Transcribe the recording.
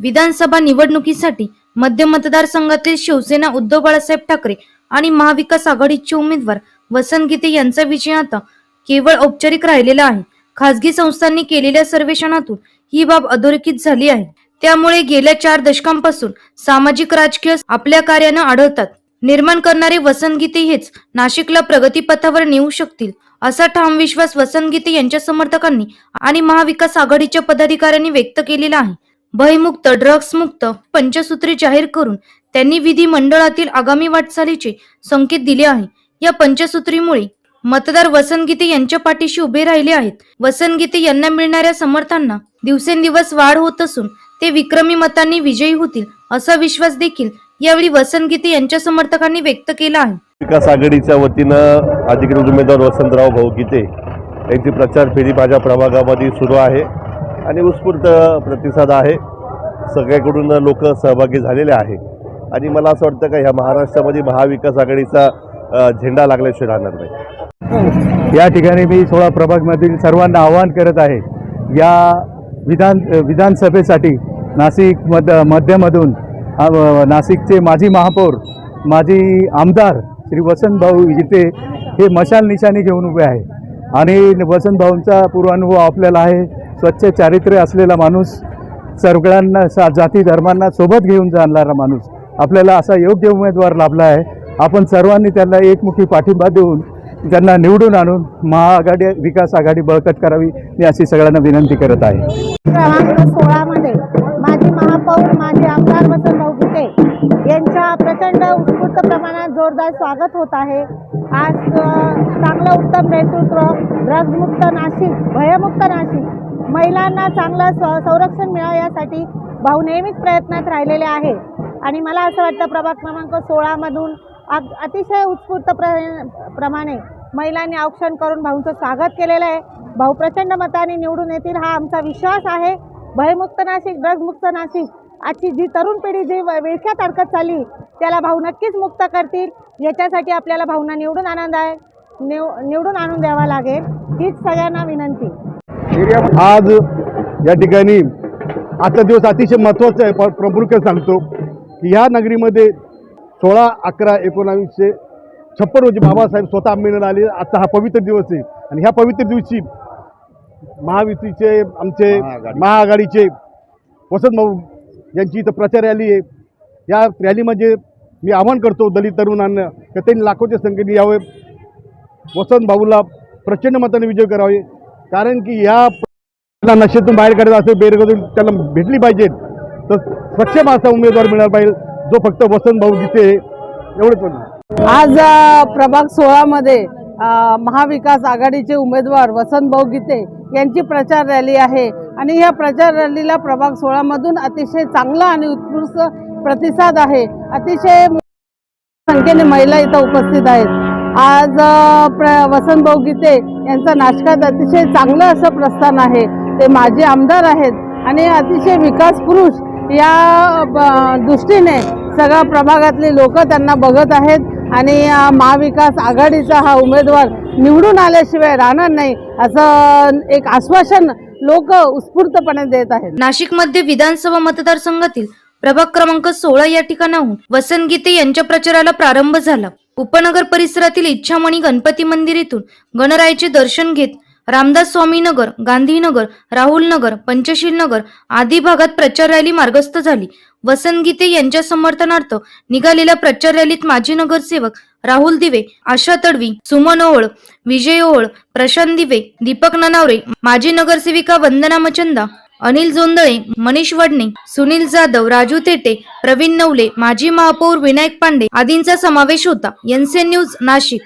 विधानसभा निवडणुकीसाठी मध्य मतदारसंघातील शिवसेना उद्धव बाळासाहेब ठाकरे आणि महाविकास आघाडीचे उमेदवार वसंत गीते यांचा विजय आता केवळ औपचारिक राहिलेला आहे. खासगी संस्थांनी केलेल्या सर्वेक्षणातून ही बाब अधोरेखित झाली आहे. त्यामुळे गेल्या चार दशकांपासून सामाजिक राजकीय आपल्या कार्यानं आढळतात. निर्माण करणारे वसंत गीते हेच नाशिकला प्रगतीपथावर नेऊ शकतील असा ठाम विश्वास वसंत गीते यांच्या समर्थकांनी आणि महाविकास आघाडीच्या पदाधिकाऱ्यांनी व्यक्त केलेला आहे. भयमुक्त ड्रग्स मुक्त पंचसूत्री जाहीर करून त्यांनी विधिमंडळातील आगामी वाटचालीचे संकेत दिले आहे. या पंचसूत्रीमुळे मतदार वसंत गीते यांच्या पाठीशी उभे राहिले आहेत. वसंत गीते यांना मिळणाऱ्या समर्थांना दिवसेंदिवस वाढ होत असून ते विक्रमी मतांनी विजयी होतील असा विश्वास देखील यावेळी वसंत गीते यांच्या समर्थकांनी व्यक्त केला आहे. विकास आघाडीच्या वतीनं अधिकृत उमेदवार वसंतराव भाऊ गीते यांची प्रचार फेरी माझ्या प्रभागामध्ये सुरू आहे. आणि उत्स्फूर्त प्रतिसाद आहे. सगळ्याकडून लोक सहभागी झालेले आहे. आणि मला असं वाटतं का ह्या महाराष्ट्रामध्ये महाविकास आघाडीचा झेंडा लागल्याशिवाय राहणार नाही. या ठिकाणी मी सोळा प्रभागमधील सर्वांना आवाहन करत आहे. या विधान विधानसभेसाठी नाशिक मध मध्यमधून नाशिकचे माजी महापौर माजी आमदार श्री वसंतभाऊ इथे हे मशाल निशाणी घेऊन उभे आहे. आणि वसंतभाऊंचा पूर्वानुभव आपल्याला आहे. स्वच्छ चारित्र्य असलेला माणूस सगळ्यांना सा जाती धर्मांना सोबत घेऊन जाणारा माणूस आपल्याला असा योग्य उमेदवार लाभला आहे. आपण सर्वांनी त्यांना एकमुखी पाठिंबा देऊन त्यांना निवडून आणून महाआघाडी विकास आघाडी बळकट करावी मी अशी सगळ्यांना विनंती करत आहे. क्रमांक सोळामध्ये माजी महापौर माजी आमदार वसंतभाऊ गीते यांच्या प्रचंड उत्स्फूर्त प्रमाणात जोरदार स्वागत होत आहे. आज चांगलं उत्तम नेतृत्व ड्रग्जमुक्त नाशिक भयमुक्त नाशिक महिलांना चांगलं स्व संरक्षण मिळावं यासाठी भाऊ नेहमीच प्रयत्नात राहिलेले आहे. आणि मला असं वाटतं प्रभाग क्रमांक सोळामधून अग- अतिशय उत्स्फूर्त प्र प्रमाणे महिलांनी औक्षण करून भाऊंचं स्वागत केलेलं आहे. भाऊ प्रचंड मताने निवडून येतील हा आमचा विश्वास आहे. भयमुक्त नाशिक ड्रग्जमुक्त नाशिक आजची जी तरुण पिढी जी व- विळख्यात अडकत चालली त्याला भाऊ नक्कीच मुक्त करतील. याच्यासाठी आपल्याला भाऊंना निवडून आनंद आहे. निव निवडून आणून द्यावा लागेल. हीच सगळ्यांना विनंती. आज या ठिकाणी आजचा दिवस अतिशय महत्त्वाचा आहे. प- प्रमुख सांगतो की ह्या नगरीमध्ये सोळा अकरा एकोणावीसशे छप्पन रोजी बाबासाहेब स्वतः आंबेडकर आले. आजचा हा पवित्र दिवस आहे. आणि ह्या पवित्र दिवशी महायुतीचे आमचे महाआघाडीचे वसंत भाऊ यांची इथं प्रचार रॅली आहे. या रॅलीमध्ये मी आवाहन करतो दलित तरुणांना की त्यांनी लाखोच्या संख्येने यावे. वसंत भाऊला प्रचंड मताने विजय करावे. कारण की या नशेतून बाहेर काढायचं असेल बेरोजगारी त्याला भेटली पाहिजे. तर स्वच्छ असा उमेदवार मिळाला पाहिजे. जो फक्त वसंत भाऊ गीते एवढंच म्हणणं आज प्रभाग सोळामध्ये महाविकास आघाडीचे उमेदवार वसंतभाऊ गीते यांची प्रचार रॅली आहे. आणि या प्रचार रॅलीला प्रभाग सोळामधून अतिशय चांगला आणि उत्कृष्ट प्रतिसाद आहे. अतिशय संख्येने महिला इथं उपस्थित आहेत. आज प्र वसंतभाऊ गीते यांचं नाशकात अतिशय चांगलं असं प्रस्थान आहे. ते माजी आमदार आहेत आणि अतिशय विकास पुरुष या दृष्टीने सगळ्या प्रभागातले लोक त्यांना बघत आहेत आणि महाविकास आघाडीचा हा उमेदवार निवडून आल्याशिवाय राहणार नाही असं एक आश्वासन लोक उत्स्फूर्तपणे देत आहेत. नाशिकमध्ये विधानसभा मतदारसंघातील प्रभाग क्रमांक सोळा या ठिकाणाहून वसंत गीते यांच्या प्रचाराला प्रारंभ झाला. उपनगर परिसरातील इच्छामणी गणपती मंदिर येथून गणरायाचे दर्शन घेत रामदास स्वामी नगर गांधीनगर राहुल नगर पंचशील नगर आदी भागात प्रचार रॅली मार्गस्थ झाली. वसंत गीते यांच्या समर्थनार्थ निघालेल्या प्रचार रॅलीत माजी नगरसेवक राहुल दिवे आशा तडवी सुमन ओळ विजय ओळ प्रशांत दिवे दीपक ननावरे माजी नगरसेविका वंदना मचंदा अनिल जोंदळे मनीष वडणे सुनील जाधव राजू थेटे प्रवीण नवले माजी महापौर विनायक पांडे आदींचा समावेश होता. NCN news Nashik.